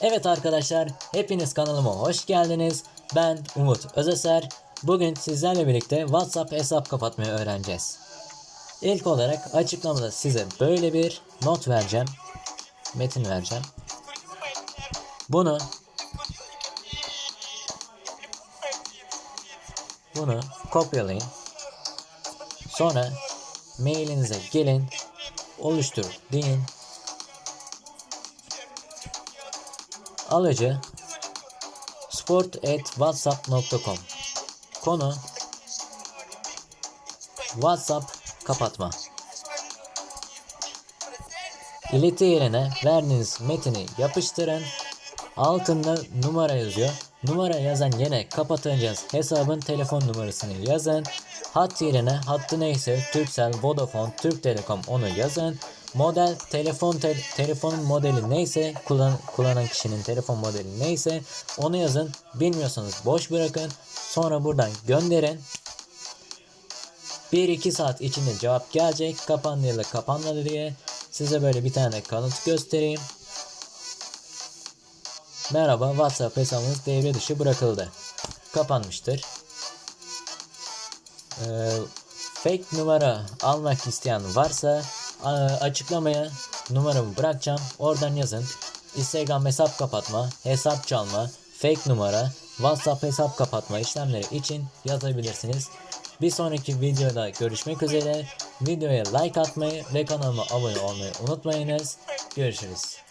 Evet arkadaşlar, hepiniz kanalıma hoş geldiniz. Ben Umut Özeser. Bugün sizlerle birlikte WhatsApp hesap kapatmayı öğreneceğiz. İlk olarak açıklamada size böyle bir not vereceğim. Metin vereceğim. Bunu bunu kopyalayın. Sonra mailinize gelin. Oluştur deyin. Alıcı sport@whatsapp.com Konu WhatsApp kapatma. İleti yerine verdiğiniz metini yapıştırın. Altında numara yazıyor. Numara yazan yine kapatacağız hesabın telefon numarasını yazın. Hat yerine hattı neyse Turkcell, Vodafone, Türk Telekom onu yazın. Model telefon te- telefonun modeli neyse kullan kullanan kişinin telefon modeli neyse onu yazın. Bilmiyorsanız boş bırakın. Sonra buradan gönderin. 1-2 saat içinde cevap gelecek. Kapandı ya da kapanmadı diye. Size böyle bir tane kanıt göstereyim. Merhaba WhatsApp hesabınız devre dışı bırakıldı. Kapanmıştır. Ee, fake numara almak isteyen varsa açıklamaya numaramı bırakacağım. Oradan yazın. Instagram hesap kapatma, hesap çalma, fake numara, WhatsApp hesap kapatma işlemleri için yazabilirsiniz. Bir sonraki videoda görüşmek üzere. Videoya like atmayı ve kanalıma abone olmayı unutmayınız. Görüşürüz.